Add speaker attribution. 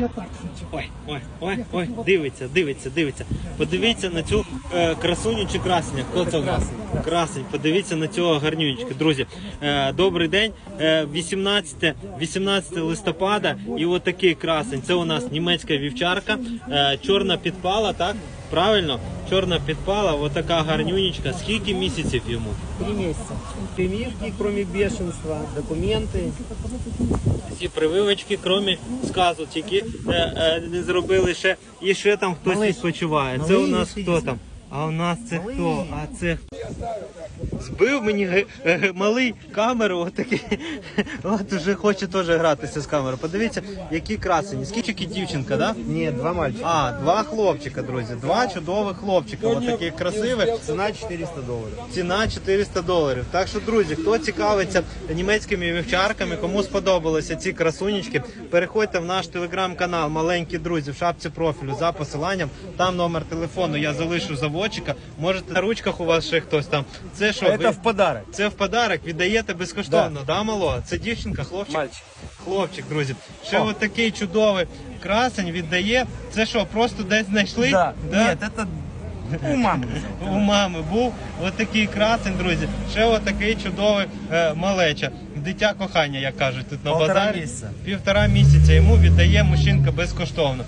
Speaker 1: Я так хочу.
Speaker 2: Ой, ой, ой, ой, дивиться, дивиться, дивиться. Подивіться на цю е, красуню чи красення. Хто це у нас? Красень. Подивіться на цього гарнюнечка. Друзі, е, добрий день. Е, 18, 18 листопада і отакий красень. Це у нас німецька вівчарка, е, чорна підпала, так? Правильно? Чорна підпала, отака гарнюнечка. Скільки місяців йому?
Speaker 3: Три місяці. Прививки, крім бешенства, документи.
Speaker 2: Всі прививочки, крім сказу, тільки е, е, не зробили ще. І ще там хтось відпочиває. Це у нас хто там? А у нас це хто? А це збив мені е, малий камеру, отакий. От уже хоче теж гратися з камерою. Подивіться, які красені. Скільки дівчинка, да?
Speaker 3: Нет, два мальчика.
Speaker 2: А, два хлопчика, друзі. Два чудових хлопчика. Ось таких красивих.
Speaker 3: Цена 400 долларов.
Speaker 2: Ціна 400 доларів. Так що, друзі, хто цікавиться німецькими вівчарками, кому сподобалися ці красунечки, переходьте в наш телеграм-канал Маленькі друзі в шапці профілю за посиланням. Там номер телефону я залишу заводчика. Можете на ручках у вас ще хтось там. Це що?
Speaker 3: Это
Speaker 2: ви-
Speaker 3: в подарок.
Speaker 2: Це в подарок віддаєте безкоштовно, да, мало? Це дівчинка, хлопчик?
Speaker 3: Мальчик.
Speaker 2: Хлопчик, друзі. Ще от такий чудовий красень віддає. Це що, просто десь знайшли?
Speaker 3: Да. Нет, это у мамы.
Speaker 2: у мами був отакий красень, друзі. Ще отакий чудовий е, малеча. Дитя кохання, як кажуть тут на
Speaker 3: Полтора
Speaker 2: базарі.
Speaker 3: місяця.
Speaker 2: Півтора місяця йому віддає мужчинка безкоштовно.